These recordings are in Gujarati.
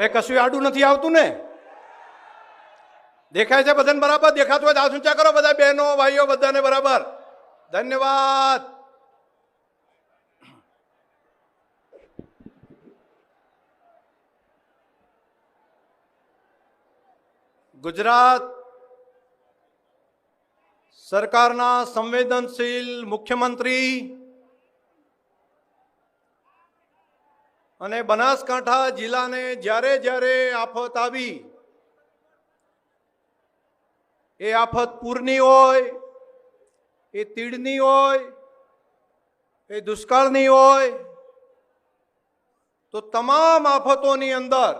હવે કશું આડું નથી આવતું ને? દેખાય છે બધાને બરાબર? દેખાતું હોય હાથ ઊંચા કરો બધા બહેનો, ભાઈઓ બધાને બરાબર. ધન્યવાદ. ગુજરાત સરકારના સંવેદનશીલ મુખ્યમંત્રી અને બનાસકાંઠા જિલ્લાને જ્યારે જ્યારે આફત આવી, એ આફત પૂરની હોય, એ તીડની હોય, એ દુષ્કાળની હોય, તો તમામ આફતોની અંદર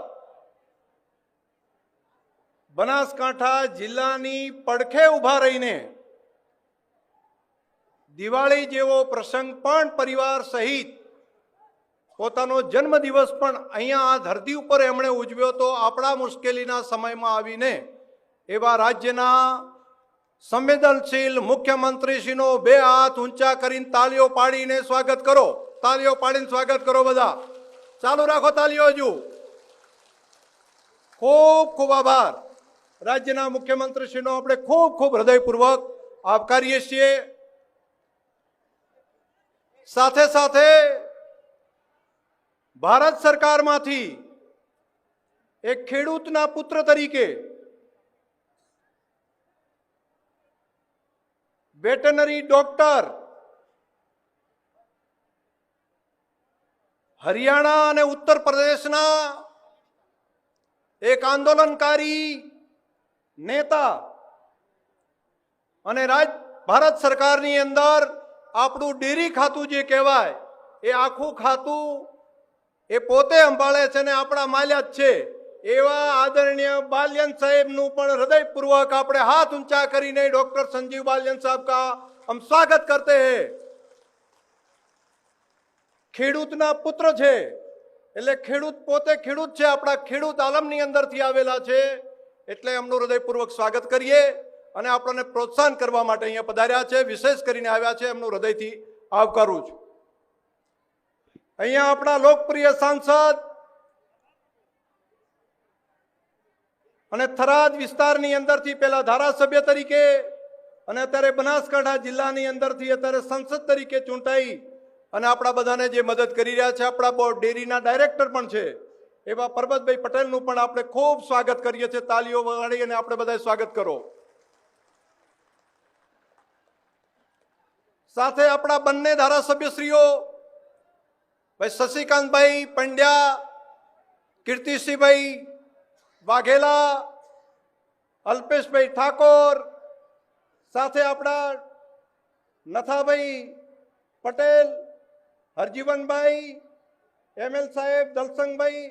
બનાસકાંઠા જિલ્લાની પડખે ઊભા રહીને દિવાળી જેવો પ્રસંગ પણ પરિવાર સહિત પોતાનો જન્મદિવસ પણ અહીંયા આ ધરતી ઉપર એમણે ઉજવ્યો તો આપણા મુશ્કેલીના સમયમાં આવીને એવા રાજ્યના સંવેદનશીલ મુખ્યમંત્રીશ્રીનો બે હાથ ઊંચા કરીને તાલીઓ પાડીને સ્વાગત કરો. તાલીઓ પાડીને સ્વાગત કરો બધા. ચાલુ રાખો તાલીઓ હજુ. ખૂબ ખૂબ આભાર. રાજ્યના મુખ્યમંત્રીશ્રીનો આપણે ખૂબ ખૂબ હૃદયપૂર્વક આવકારીએ છીએ. સાથે સાથે ભારત સરકારમાંથી એક ખેડૂતના પુત્ર તરીકે વેટનરી ડોક્ટર હરિયાણા અને ઉત્તર પ્રદેશના એક આંદોલનકારી નેતા અને રાજ, ભારત સરકારની અંદર આપણું ડેરી ખાતું જે કહેવાય, એ આખું ખાતું એ પોતે સંભાળે છે ને આપણા માલ્યા જ છે. એવા આદરણીય બાલ્યન સાહેબનું પણ હૃદયપૂર્વક આપણે હાથ ઊંચા કરીને ડોક્ટર સંજીવ બાલ્યન સાહેબ કા હમ સ્વાગત કરતે હૈ. ખેડૂતના પુત્ર છે. એટલે ખેડૂત પોતે ખેડૂત છે, આપણા ખેડૂત આલમની અંદરથી આવેલા છે. એટલે એમનું હૃદયપૂર્વક સ્વાગત કરીએ અને આપણને પ્રોત્સાહન કરવા માટે અહીંયા પધાર્યા છે, વિશેષ કરીને આવ્યા છે, એમનું હૃદયથી આવકારું છું. અહીંયા આપણા લોકપ્રિય સાંસદ અને થરાદ વિસ્તારની અંદરથી પેલા ધારાસભ્ય તરીકે અને અત્યારે બનાસકાંઠા જિલ્લાની અંદરથી અત્યારે સંસદ તરીકે ચૂંટાઈ અને આપણા બધાને જે મદદ કરી રહ્યા છે, આપણા બોર્ડ ડેરીના ડાયરેક્ટર પણ છે, એવા પરબતભાઈ પટેલનું પણ આપણે ખૂબ સ્વાગત કરીએ છીએ. તાલીઓ વગાડી અને આપણે બધા સ્વાગત કરો. સાથે આપણા બંને ધારાસભ્યશ્રીઓ ભાઈ શશિકાંતભાઈ પંડ્યા, કીર્તિસિંહભાઈ વાઘેલા, અલ્પેશભાઈ ઠાકોર, સાથે આપણા નથાભાઈ પટેલ, હરજીવનભાઈ, એમએલ સાહેબ, દલસંગભાઈ,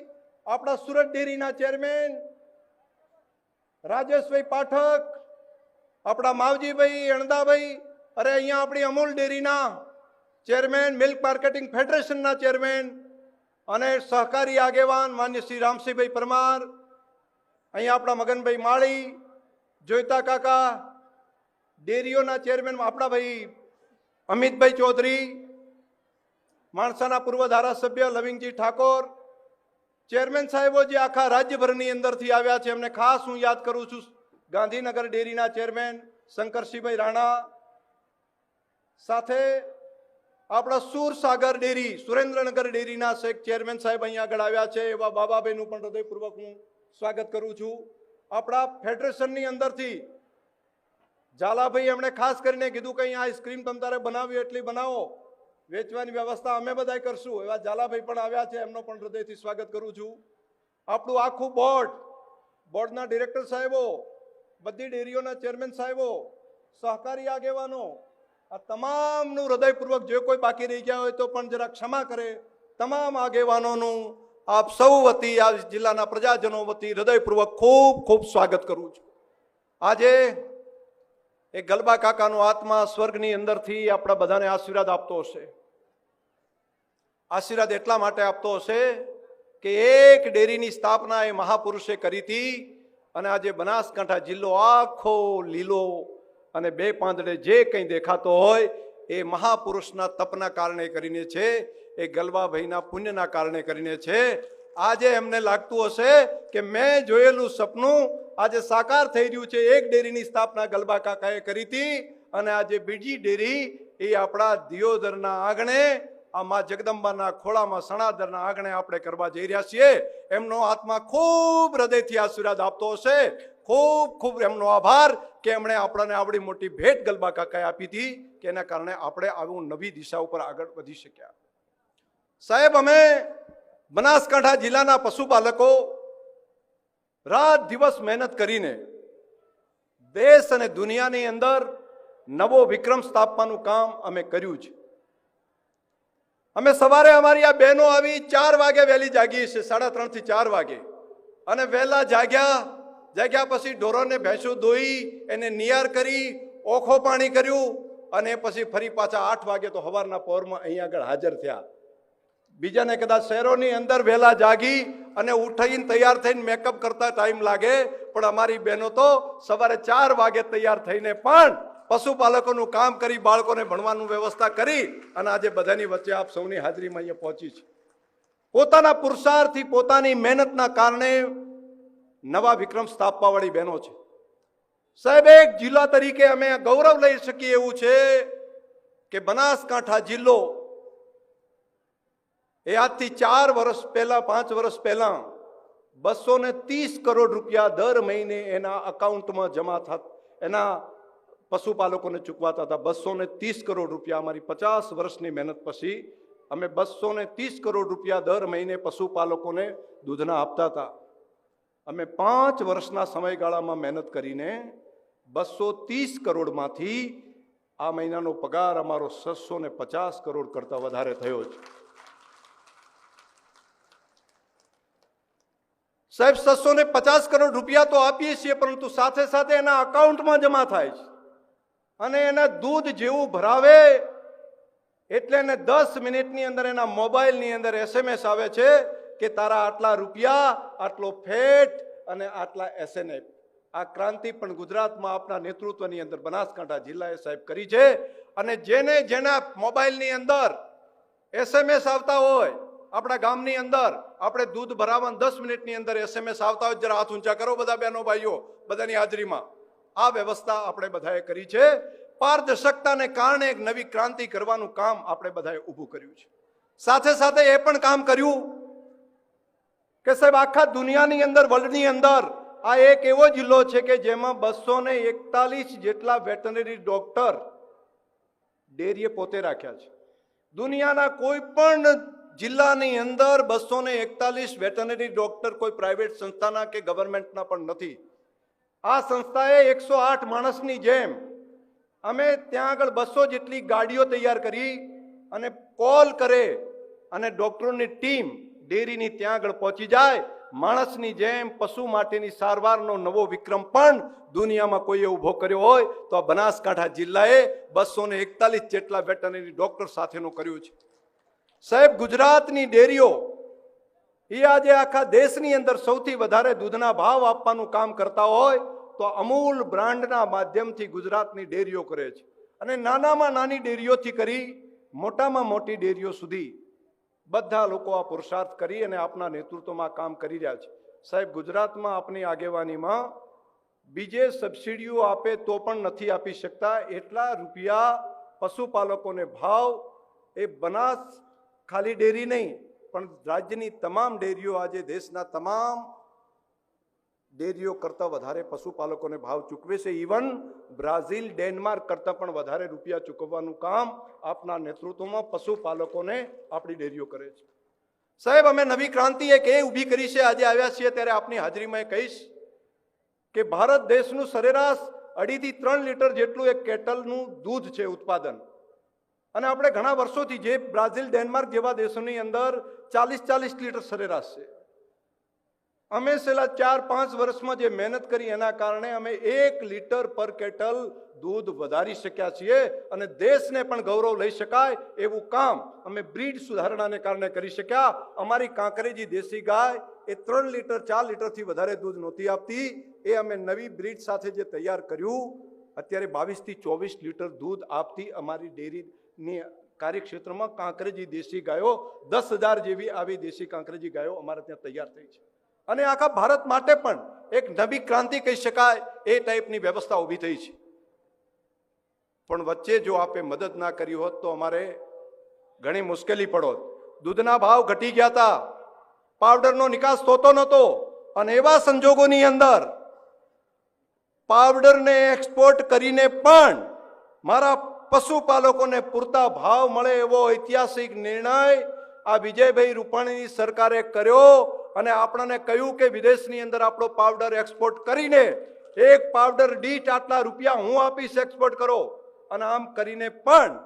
આપણા સુરત ડેરીના ચેરમેન, રાજેશભાઈ પાઠક, આપણા માવજીભાઈ, અણદાભાઈ, અરે અહીંયા આપણી અમૂલ ડેરીના ચેરમેન મિલ્ક માર્કેટિંગ ફેડરેશનના ચેરમેન અને સહકારી આગેવાન માન્ય શ્રી રામસિંહભાઈ પરમાર, અહીંયા આપણા મગનભાઈ માળી, જોઈતા કાકા, ડેરીઓના ચેરમેન આપણા ભાઈ અમિતભાઈ ચૌધરી, માણસાના પૂર્વ ધારાસભ્ય લવિંગજી ઠાકોર, ચેરમેન સાહેબો જે આખા રાજ્યભરની અંદરથી આવ્યા છે, એમને ખાસ હું યાદ કરું છું. ગાંધીનગર ડેરીના ચેરમેન શંકરસિંહભાઈ રાણા, સાથે આપણા સુરસાગર ડેરી, સુરેન્દ્રનગર ડેરીના શેખ ચેરમેન સાહેબ અહીંયા આગળ આવ્યા છે, એવા બાબાભાઈનું પણ હૃદયપૂર્વક હું સ્વાગત કરું છું. આપણા ફેડરેશનની અંદરથી ઝાલાભાઈ એમણે ખાસ કરીને કીધું કે અહીંયા આઈસ્ક્રીમ તમ તારે બનાવી એટલી બનાવો. વેચવાની વ્યવસ્થા અમે બધાય કરશું. એવા ઝાલાભાઈ પણ આવ્યા છે, એમનો પણ હૃદયથી સ્વાગત કરું છું. આપણું આખું બોર્ડ, બોર્ડના ડિરેક્ટર સાહેબો, બધી ડેરીઓના ચેરમેન સાહેબો, સહકારી આગેવાનો આ તમામનું હૃદયપૂર્વક જે કોઈ બાકી રહી ગયા હોય તો પણ જરા ક્ષમા કરે. તમામ આગેવાનોનું આપ સૌ વતી, આ જિલ્લાના પ્રજાજનો વતી હૃદયપૂર્વક ખૂબ ખૂબ સ્વાગત કરું છું. આજે એ ગલબા કાકાનો આત્મા સ્વર્ગની અંદરથી આપણા બધાને આશીર્વાદ આપતો હશે. આશીર્વાદ એટલા માટે આપતો હશે કે એક ડેરીની સ્થાપના એ મહાપુરુષે કરી હતી અને આજે બનાસકાંઠા જિલ્લો આખો લીલો અને બે પાંદડે જે કંઈ દેખાતો હોય એ મહાપુરુષના તપના કારણે કરીને છે, એ ગલવાભાઈના પુણ્યના કારણે કરીને છે. આજે એમને લાગતું હશે કે મેં જોયેલું સપનું આજે સાકાર થઈ રહ્યું છે. એક ડેરીની સ્થાપના ગલબા કાકાએ કરી હતી અને આજે બીજી ડેરી એ આપણા દિયોદરના આંગણે, આ મા જગદંબાના ખોળામાં સણાદરના આંગણે આપણે કરવા જઈ રહ્યા છીએ. એમનો આત્મા ખૂબ હૃદયથી આશીર્વાદ આપતો હશે. ખૂબ ખૂબ એમનો આભાર કે એમણે આપણને આવડી મોટી ભેટ ગલબા કાકાએ આપી હતી કે એના કારણે આપણે આવું નવી દિશા ઉપર આગળ વધી શક્યા. સાહેબ, અમે બનાસકાંઠા જિલ્લાના પશુપાલકો રાત દિવસ મહેનત કરીને દેશ અને દુનિયાની અંદર નવો વિક્રમ સ્થાપવાનું કામ અમે કર્યું છે. અમે સવારે અમારી આ બહેનો આવી ચાર વાગે વહેલી જાગીએ છીએ, સાડા ત્રણથી ચાર વાગે. અને વહેલા જાગ્યા જાગ્યા પછી ઢોરોને ભેંસું ધોઈ, એને નિયાર કરી, ઓખો પાણી કર્યું અને પછી ફરી પાછા આઠ વાગે તો સવારના પહોરમાં અહીં આગળ હાજર થયા. બીજાને કદાચ શહેરોની અંદર વહેલા જાગી અને ઉઠીને તૈયાર થઈને મેકઅપ કરતા ટાઈમ લાગે, પણ અમારી બહેનો તો સવારે ચાર વાગે તૈયાર થઈને પણ પશુપાલકોનું કામ કરી, બાળકોને ભણવાનું વ્યવસ્થા કરી અને આજે બધાની વચ્ચે આપ સૌની હાજરીમાં અહીંયા પહોંચી છે. પોતાના પુરુષાર્થથી પોતાની મહેનતના કારણે નવા વિક્રમ સ્થાપવાવાળી બહેનો છે. સાહેબ, એક જિલ્લા તરીકે અમે ગૌરવ લઈ શકીએ એવું છે કે બનાસકાંઠા જિલ્લો એ આજથી ચાર વર્ષ પહેલા, પાંચ વર્ષ પહેલા બસો ને ત્રીસ કરોડ રૂપિયા દર મહિને એના અકાઉન્ટમાં જમા થતા એના પશુપાલકોને ચૂકવાતા હતા. બસો ને ત્રીસ કરોડ રૂપિયા અમારી પચાસ વર્ષની મહેનત પછી અમે બસો ને ત્રીસ કરોડ રૂપિયા દર મહિને પશુપાલકોને દૂધના આપતા હતા. અમે પાંચ વર્ષના સમયગાળામાં મહેનત કરીને બસો ત્રીસ કરોડમાંથી આ મહિનાનો પગાર અમારો છસો ને પચાસ કરોડ કરતાં વધારે થયો છે. સાહેબ છસો ને પચાસ કરોડ રૂપિયા તો આપીએ છીએ, પરંતુ સાથે સાથે એના અકાઉન્ટમાં જમા થાય છે. અને એને દૂધ જેવું ભરાવે એટલે એને દસ મિનિટની અંદર એના મોબાઈલની અંદર એસએમએસ આવે છે. કે તારા આટલા રૂપિયા, આટલો ફેટ અને આટલા એસએનએફ આ ક્રાંતિ પણ ગુજરાતમાં આપના નેતૃત્વની અંદર બનાસકાંઠા જિલ્લાએ સાહેબ કરી છે. અને જેને જેના મોબાઈલની અંદર એસએમએસ આવતા હોય, આપણા ગામની અંદર, આપણે દૂધ ભરાવવાનું દસ મિનિટની અંદર એસએમએસ આવતા હોય, જરા હાથ ઊંચા કરો બધા બહેનો ભાઈઓ, બધાની હાજરીમાં. આ વ્યવસ્થા આપણે બધાએ કરી છે. પારદર્શકતાને કારણે એક નવી ક્રાંતિ કરવાનું કામ આપણે બધાએ ઊભું કર્યું છે. સાથે સાથે એ પણ કામ કર્યું કે સાહેબ, આખા દુનિયાની અંદર વર્લ્ડની અંદર આ એક એવો જિલ્લો છે કે જેમાં બસો ને એકતાલીસ જેટલા વેટનરી ડોક્ટર ડેરીએ પોતે રાખ્યા છે. દુનિયાના કોઈ પણ જિલ્લાની અંદર બસો ને એકતાલીસ વેટનરી ડોક્ટર કોઈ પ્રાઇવેટ સંસ્થાના કે ગવર્મેન્ટના પણ નથી. આ સંસ્થાએ એકસો આઠ માણસની જેમ અમે ત્યાં આગળ બસો જેટલી ગાડીઓ તૈયાર કરી અને કોલ કરે અને ડોક્ટરોની ટીમ ડેરીની ત્યાં આગળ પહોંચી જાય, માણસની જેમ પશુ માટેની સારવારનો નવો વિક્રમ પણ દુનિયામાં કોઈએ ઊભો કર્યો હોય, તો આ બનાસકાંઠા જિલ્લાએ બસો ને એકતાલીસ જેટલા વેટનરી ડોક્ટર સાથેનું કર્યું છે. સાહેબ, ગુજરાતની ડેરીઓ, એ આજે આખા દેશની અંદર સૌથી વધારે દૂધના ભાવ આપવાનું કામ કરતા હોય, તો અમૂલ બ્રાન્ડના માધ્યમથી ગુજરાતની ડેરીઓ કરે છે. અને નાનામાં નાની ડેરીઓથી કરી, મોટામાં મોટી ડેરીઓ સુધી બધા લોકો આ પુરુષાર્થ કરી અને આપના નેતૃત્વમાં કામ કરી રહ્યા છે. સાહેબ, ગુજરાતમાં આપની આગેવાનીમાં બીજે સબસિડીઓ આપે તો પણ નથી આપી શકતા. એટલા રૂપિયા પશુપાલકોને ભાવ, એ બનાસ ખાલી ડેરી નહીં, પણ રાજ્યની તમામ ડેરીઓ આજે દેશના તમામ ડેરીઓ કરતાં વધારે પશુપાલકોને ભાવ ચૂકવે છે. ઇવન બ્રાઝિલ, ડેનમાર્ક કરતાં પણ વધારે રૂપિયા ચૂકવવાનું કામ આપના નેતૃત્વમાં પશુપાલકોને આપણી ડેરીઓ કરે છે. સાહેબ, અમે નવી ક્રાંતિ એક એ ઊભી કરી છે. આજે આવ્યા છીએ ત્યારે આપની હાજરીમાં કહીશ કે ભારત દેશનું સરેરાશ અઢીથી ત્રણ લીટર જેટલું એક કેટલનું દૂધ છે ઉત્પાદન. અને આપણે ઘણા વર્ષોથી જે બ્રાઝિલ, ડેનમાર્ક જેવા દેશોની અંદર ચાલીસ ચાલીસ લીટર સરેરાશ છે. અમે છેલ્લા ચાર, પાંચ વર્ષમાં જે મહેનત કરી એના કારણે અમે એક લીટર પર કેટલ દૂધ વધારી શક્યા છીએ અને દેશને પણ ગૌરવ લઈ શકાય એવું કામ અમે બ્રીડ સુધારણાને કારણે કરી શક્યા. અમારી કાંકરેજી દેશી ગાય એ ત્રણ લીટર, ચાર લીટરથી વધારે દૂધ નહોતી આપતી. એ અમે નવી બ્રીડ સાથે જે તૈયાર કર્યું, અત્યારે બાવીસથી ચોવીસ લીટર દૂધ આપતી અમારી ડેરીની કાર્યક્ષેત્રમાં કાંકરેજી દેશી ગાયો દસ જેવી આવી દેશી કાંકરેજી ગાયો અમારે ત્યાં તૈયાર થઈ છે. અને આખા ભારત માટે પણ એક નવી ક્રાંતિ કહી શકાય, એ ટાઈપની વ્યવસ્થા ઊભી થઈ છે. પણ વચ્ચે જો આપે મદદ ના કરી હોત તો અમારે ઘણી મુશ્કેલી પડોત દૂધના ભાવ ઘટી ગયા હતા પાવડરનો નિકાસ થતો નહોતો. અને એવા સંજોગોની અંદર પાવડરને એક્સપોર્ટ કરીને પણ મારા પશુપાલકોને પૂરતા ભાવ મળે એવો ઐતિહાસિક નિર્ણય આ વિજયભાઈ રૂપાણીની સરકારે કર્યો. અને આપણને કહ્યું કે વિદેશની અંદર આપણો પાવડર એક્સપોર્ટ કરીને એક પાવડર દીઠ આટલા રૂપિયા હું આપીશ એક્સપોર્ટ કરો. અને આમ કરીને પણ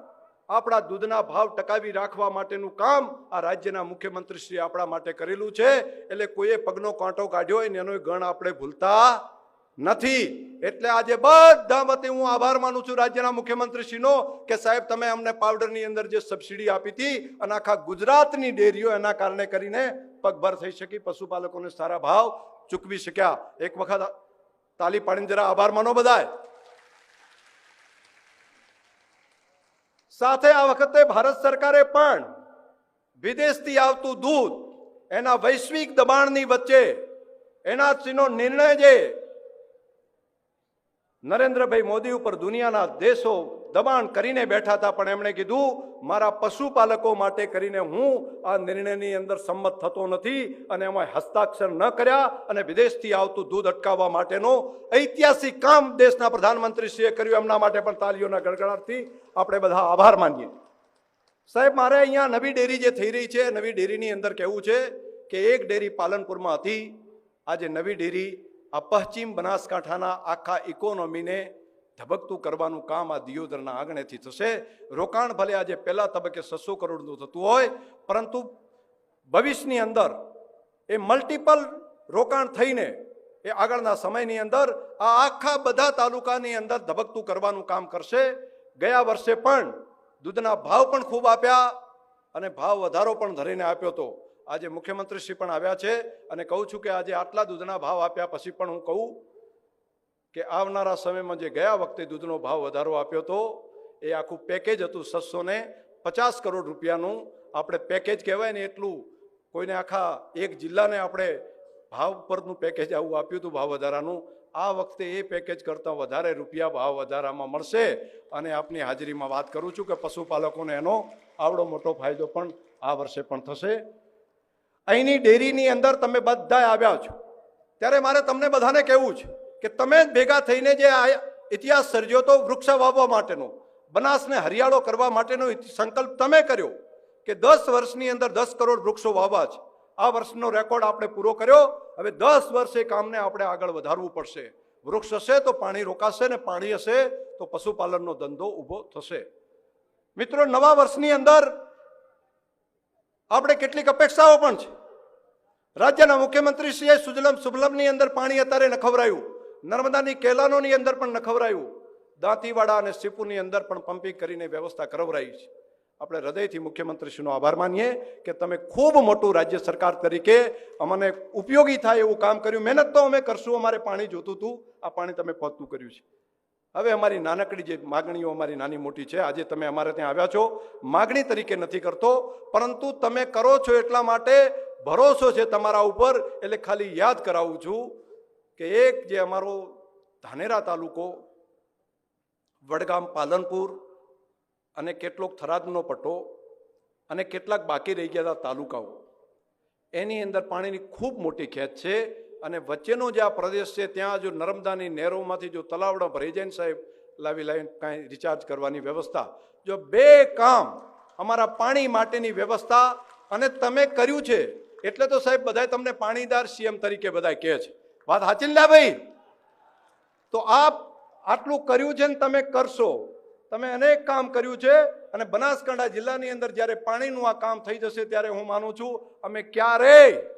આપણા દૂધના ભાવ ટકાવી રાખવા માટેનું કામ આ રાજ્યના મુખ્યમંત્રીશ્રીએ આપણા માટે કરેલું છે. એટલે કોઈએ પગનો કાંટો કાઢ્યો હોય એનો ગણ આપણે ભૂલતા નથી. એટલે આજે બધા વતી હું આભાર માનું છું રાજ્યના મુખ્યમંત્રીશ્રીનો કે સાહેબ, તમે અમને પાવડરની અંદર જે સબસિડી આપી હતી અને આખા ગુજરાતની ડેરીઓ એના કારણે કરીને પગભર થઈ શકી, પશુપાલકોને સારા ભાવ ચૂકવી શક્યા. એક વખત તાલી પાડીને જરા આભાર માનો બધાય. સાથે આ વખતે ભારત સરકારે પણ વિદેશથી આવતું દૂધ એના વૈશ્વિક દબાણની વચ્ચે એના નિર્ણય જે નરેન્દ્રભાઈ મોદી ઉપર દુનિયાના દેશો દબાણ કરીને બેઠા હતા, પણ એમણે કીધું, મારા પશુપાલકો માટે કરીને હું આ નિર્ણયની અંદર સંમત થતો નથી અને એમાં હસ્તાક્ષર ન કર્યા અને વિદેશથી આવતું દૂધ અટકાવવા માટેનો ઐતિહાસિક કામ દેશના પ્રધાનમંત્રીશ્રીએ કર્યું. એમના માટે પણ તાલીઓના ગડગડાટથી આપણે બધા આભાર માનીએ. સાહેબ, મારે અહીંયા નવી ડેરી જે થઈ રહી છે, નવી ડેરીની અંદર કહેવું છે કે એક ડેરી પાલનપુરમાં હતી. આજે નવી ડેરી આ પશ્ચિમ બનાસકાંઠાના આખા ઇકોનોમીને ધબકતું કરવાનું કામ આ દિયોદરના આંગણેથી થશે. રોકાણ ભલે આજે પહેલા તબક્કે છસો કરોડનું થતું હોય, પરંતુ ભવિષ્યની અંદર એ મલ્ટિપલ રોકાણ થઈને એ આગળના સમયની અંદર આ આખા બધા તાલુકાની અંદર ધબકતું કરવાનું કામ કરશે. ગયા વર્ષે પણ દૂધના ભાવ પણ ખૂબ આપ્યા અને ભાવ વધારો પણ ધરીને આપ્યો હતો. આજે મુખ્યમંત્રીશ્રી પણ આવ્યા છે અને કહું છું કે આજે આટલા દૂધના ભાવ આપ્યા પછી પણ હું કહું કે આવનારા સમયમાં જે ગયા વખતે દૂધનો ભાવ વધારો આપ્યો હતો, એ આખું પેકેજ હતું સાતસો ને પચાસ કરોડ રૂપિયાનું. આપણે પેકેજ કહેવાય ને એટલું, કોઈને આખા એક જિલ્લાને આપણે ભાવ પરનું પેકેજ આવું આપ્યું હતું ભાવ વધારાનું. આ વખતે એ પેકેજ કરતાં વધારે રૂપિયા ભાવ વધારામાં મળશે અને આપની હાજરીમાં વાત કરું છું કે પશુપાલકોને એનો આવડો મોટો ફાયદો પણ આ વર્ષે પણ થશે. અહીંની ડેરીની અંદર તમે બધા આવ્યા છો. ત્યારે મારે તમને બધાને કહેવું છે કે તમે જ ભેગા થઈને જે આ ઇતિહાસ સર્જ્યો તો વૃક્ષ વાવવા માટેનો, બનાસને હરિયાળો કરવા માટેનો સંકલ્પ તમે કર્યો કે દસ વર્ષની અંદર દસ કરોડ વૃક્ષો વાવવા છે. આ વર્ષનો રેકોર્ડ આપણે પૂરો કર્યો. હવે દસ વર્ષે કામને આપણે આગળ વધારવું પડશે. વૃક્ષ હશે તો પાણી રોકાશે ને પાણી હશે તો પશુપાલનનો ધંધો ઊભો થશે. મિત્રો, નવા વર્ષની અંદર આપણે કેટલીક અપેક્ષાઓ પણ છે. રાજ્યના મુખ્યમંત્રીશ્રીએ સુજલમ સુભલમની અંદર પાણી અત્યારે નખવરાયું. નર્મદાની કેલાનોની અંદર પણ નખવરાયું. દાંતીવાડા અને સિપુની અંદર પણ પંપિંગ કરીને વ્યવસ્થા કરવરાઈ છે. આપણે હૃદયથી મુખ્યમંત્રીશ્રીનો આભાર માનીએ કે તમે ખૂબ મોટું રાજ્ય સરકાર તરીકે અમને ઉપયોગી થાય એવું કામ કર્યું. મહેનત તો અમે કરશું, અમારે પાણી જોતું હતું. આ પાણી તમે પહોંચતું કર્યું છે. હવે અમારી નાનકડી જે માગણીઓ અમારી નાની મોટી છે, આજે તમે અમારે ત્યાં આવ્યા છો, માગણી તરીકે નથી કરતો, પરંતુ તમે કરો છો એટલા માટે ભરોસો છે તમારા ઉપર, એટલે ખાલી યાદ કરાવું છું કે એક જે અમારો ધાનેરા તાલુકો, વડગામ, પાલનપુર અને કેટલોક થરાદનો પટ્ટો અને કેટલાક બાકી રહી ગયા તાલુકાઓ, એની અંદર પાણીની ખૂબ મોટી ખેંચ છે. અને વચ્ચેનો જે આ પ્રદેશ છે, ત્યાં જો નર્મદાની નહેરોમાંથી જો તલાવડા ભરાઈ સાહેબ, લાવી લાવીને કાંઈ રિચાર્જ કરવાની વ્યવસ્થા. જો બે કામ અમારા પાણી માટેની વ્યવસ્થા અને તમે કર્યું છે, એટલે તો સાહેબ બધાય તમને પાણીદાર સીએમ તરીકે બધાય કહે છે. વાત સાચી ને ભાઈ? તો આપ આટલું કર્યું છે ને તમે કરશો. તમે અનેક કામ કર્યું છે અને બનાસકાંઠા જિલ્લાની અંદર જ્યારે પાણીનું આ કામ થઈ જશે ત્યારે હું માનું છું, અમે ક્યારેય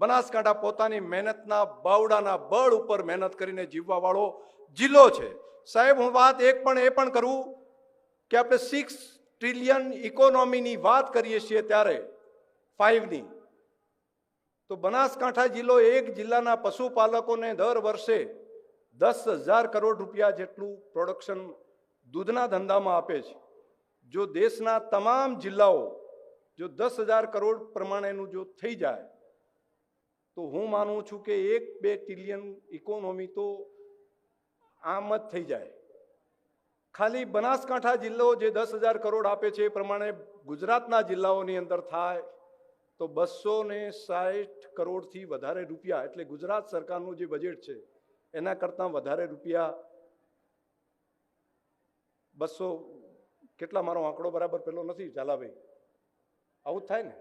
બનાસકાંઠા પોતાની મહેનતના બાવડાના બળ ઉપર મહેનત કરીને જીવવા વાળો જિલ્લો છે. સાહેબ, હું વાત એક પણ એ પણ કરું કે આપણે સિક્સ ટ્રિલિયન ઇકોનોમીની વાત કરીએ છીએ ત્યારે ફાઇવની તો બનાસકાંઠા જિલ્લો એક જિલ્લાના પશુપાલકોને દર વર્ષે દસ હજાર કરોડ રૂપિયા જેટલું પ્રોડક્શન દૂધના ધંધામાં આપે છે. જો દેશના તમામ જિલ્લાઓ જો દસ હજાર કરોડ પ્રમાણેનું જો થઈ જાય તો હું માનું છું કે એક બે ટ્રિલિયન ઇકોનોમી તો આમ જ થઈ જાય. ખાલી બનાસકાંઠા જિલ્લો જે દસ હજાર કરોડ આપે છે એ પ્રમાણે ગુજરાતના જિલ્લાઓની અંદર થાય તો બસો ને સાઠ કરોડથી વધારે રૂપિયા એટલે ગુજરાત સરકારનું જે બજેટ છે એના કરતાં વધારે રૂપિયા બસો કેટલા મારો આંકડો બરાબર પેલો નથી ઝાલાભાઈ આવું જ થાય ને?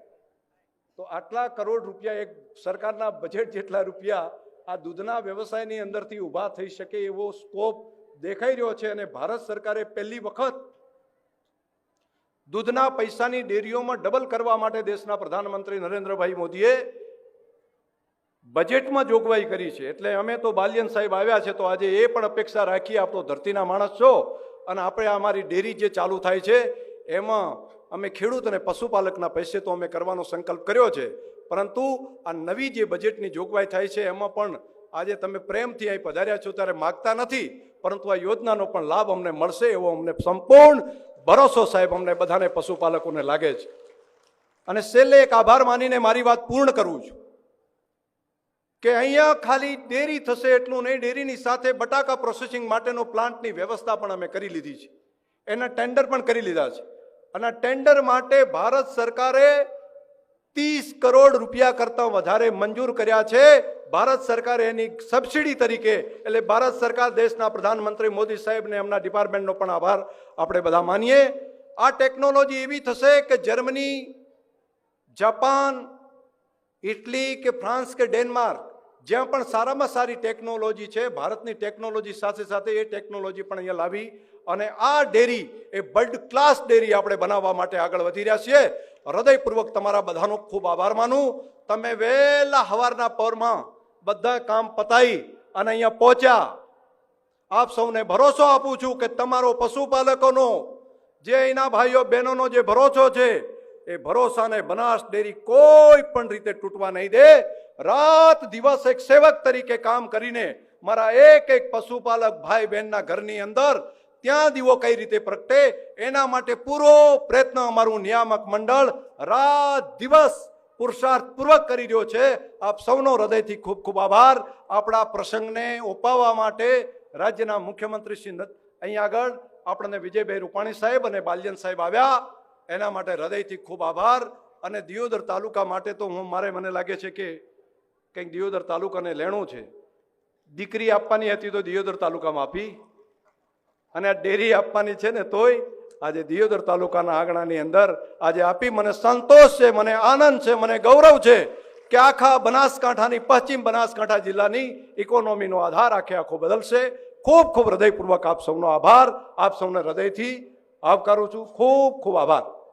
તો આટલા કરોડ રૂપિયા એક સરકારના બજેટ જેટલા રૂપિયા આ દૂધના વ્યવસાયની અંદરથી ઊભા થઈ શકે એવો સ્કોપ દેખાઈ રહ્યો છે અને ભારત સરકારે પહેલી વખત દૂધના પૈસાની ડેરીઓમાં ડબલ કરવા માટે દેશના પ્રધાનમંત્રી નરેન્દ્રભાઈ મોદીએ બજેટમાં જોગવાઈ કરી છે. એટલે અમે તો બાલિયન સાહેબ આવ્યા છે તો આજે એ પણ અપેક્ષા રાખીએ આપણો ધરતીના માણસ છો. અને આપણે અમારી ડેરી જે ચાલુ થાય છે, એમાં અમે ખેડૂત અને પશુપાલકના પૈસે તો અમે કરવાનો સંકલ્પ કર્યો છે. પરંતુ આ નવી જે બજેટની જોગવાઈ થાય છે, એમાં પણ આજે તમે પ્રેમથી અહીં પધાર્યા છો ત્યારે માગતા નથી, પરંતુ આ યોજનાનો પણ લાભ અમને મળશે એવો અમને સંપૂર્ણ ભરોસો સાહેબ અમને બધાને પશુપાલકોને લાગે છે. અને છેલ્લે એક આભાર માનીને મારી વાત પૂર્ણ કરું છું. કે અહીંયા ખાલી ડેરી થશે એટલું નહીં, ડેરીની સાથે બટાકા પ્રોસેસિંગ માટેનો પ્લાન્ટની વ્યવસ્થા પણ અમે કરી લીધી છે. એના ટેન્ડર પણ કરી લીધા છે. અને ટેન્ડર માટે ભારત સરકારે ત્રીસ કરોડ રૂપિયા કરતાં વધારે મંજૂર કર્યા છે. ભારત સરકારે એની સબસિડી તરીકે, એટલે ભારત સરકાર દેશના પ્રધાનમંત્રી મોદી સાહેબને એમના ડિપાર્ટમેન્ટનો પણ આભાર આપણે બધા માનીએ. આ ટેકનોલોજી એવી થશે કે જર્મની જાપાન ઇટલી કે ફ્રાન્સ કે ડેનમાર્ક જ્યાં પણ સારામાં સારી ટેકનોલોજી છે, ભારતની ટેકનોલોજી સાથે સાથે એ ટેકનોલોજી પણ અહીંયા લાવી અને આ ડેરી એ વર્લ્ડ ક્લાસ ડેરી આપણે બનાવવા માટે આગળ વધી રહ્યા છીએ. હૃદયપૂર્વક તમારા બધાનો ખૂબ આભાર માનું. તમે વહેલા હવારના પરમાં બધા કામ પતાવી અને અહીંયા પહોંચ્યા. આપ સૌને ભરોસો આપું છું કે તમારો પશુપાલકોનો, જે એના ભાઈઓ બહેનોનો જે ભરોસો છે, એ ભરોસાને બનાસ ડેરી કોઈ પણ રીતે તૂટવા નહીં દે. રાત દિવસ એક સેવક તરીકે કામ કરીને મારા એક એક પશુપાલક ભાઈ બહેનના ઘરની અંદર ત્યાં દીવો કઈ રીતે પ્રગટે, એના માટે પૂરો પ્રયત્ન અમારું નિયામક મંડળ રાત દિવસ પુરુષાર્થ પૂર્વક કરી રહ્યો છે. આપ સૌનો હૃદયથી ખૂબ ખૂબ આભાર. આપણા પ્રસંગને ઓપાવવા માટે રાજ્યના મુખ્યમંત્રી શ્રી અહીં આગળ આપણને વિજયભાઈ રૂપાણી સાહેબ અને બાલ્યન સાહેબ આવ્યા. એના માટે હૃદયથી ખૂબ આભાર. અને દિયોદર તાલુકા માટે તો હું મારે મને લાગે છે કે કંઈક દિયોદર તાલુકાને લેણું છે. દીકરી આપવાની હતી તો દિયોદર તાલુકામાં આપી. અને આ ડેરી આપવાની છે ને તોય આજે દિયોદર તાલુકાના આંગણાની અંદર આજે આપી મને સંતોષ છે, મને આનંદ છે, મને ગૌરવ છે કે આખા બનાસકાંઠાની, પશ્ચિમ બનાસકાંઠા જિલ્લાની ઇકોનોમીનો આધાર આખે આખો બદલશે. ખૂબ ખૂબ હૃદયપૂર્વક આપ સૌનો આભાર. આપ સૌને હૃદયથી આવકારું છું. ખૂબ ખૂબ આભાર.